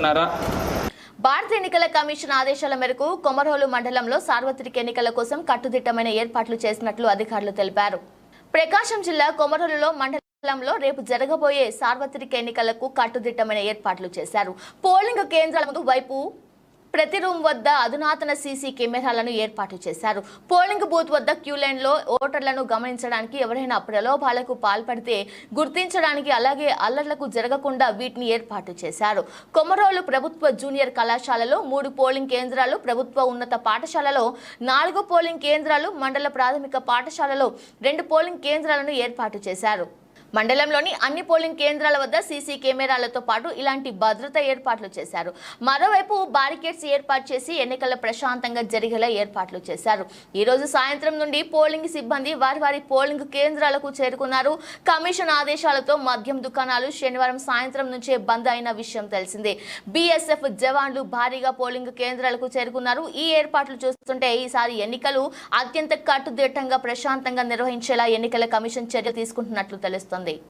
అనుకుంటున్నారా భారత ఎన్నికల కమిషన్ ఆదేశాల మేరకు కొమరోలు మండలంలో సార్వత్రిక ఎన్నికల కోసం కట్టుదిట్టమైన ఏర్పాట్లు చేసినట్లు అధికారులు తెలిపారు. ప్రకాశం జిల్లా కొమరోలులో మండలంలో రేపు జరగబోయే సార్వత్రిక ఎన్నికలకు కట్టుదిట్టమైన ఏర్పాట్లు చేశారు. పోలింగ్ కేంద్రాల వైపు ప్రతి రూమ్ వద్ద అధునాతన సీసీ కెమెరాలను ఏర్పాటు చేశారు. పోలింగ్ బూత్ వద్ద క్యూ లో ఓటర్లను గమనించడానికి ఎవరైనా ప్రలోభాలకు పాల్పడితే గుర్తించడానికి అలాగే అల్లర్లకు జరగకుండా వీటిని ఏర్పాటు చేశారు. కొమరోలు ప్రభుత్వ జూనియర్ కళాశాలలో మూడు పోలింగ్ కేంద్రాలు ప్రభుత్వ ఉన్నత పాఠశాలలో నాలుగు పోలింగ్ కేంద్రాలు మండల ప్రాథమిక పాఠశాలలో రెండు పోలింగ్ కేంద్రాలను ఏర్పాటు చేశారు. మండలంలోని అన్ని పోలింగ్ కేంద్రాల వద్ద సీసీ కెమెరాలతో పాటు ఇలాంటి భద్రత ఏర్పాట్లు చేశారు. మరోవైపు బారికేడ్స్ ఏర్పాటు చేసి ఎన్నికల ప్రశాంతంగా జరిగేలా ఏర్పాట్లు చేశారు. ఈ రోజు సాయంత్రం నుండి పోలింగ్ సిబ్బంది వారి వారి పోలింగ్ కేంద్రాలకు చేరుకున్నారు. కమిషన్ ఆదేశాలతో మద్యం దుకాణాలు శనివారం సాయంత్రం నుంచే బంద్ అయిన విషయం తెలిసిందే. బీఎస్ఎఫ్ జవాన్లు భారీగా పోలింగ్ కేంద్రాలకు చేరుకున్నారు. ఈ ఏర్పాట్లు చూస్తుంటే ఈసారి ఎన్నికలు అత్యంత కట్టుదిట్టంగా ప్రశాంతంగా నిర్వహించేలా ఎన్నికల కమిషన్ చర్య తీసుకుంటున్నట్లు తెలుస్తోంది. చేస్తోంది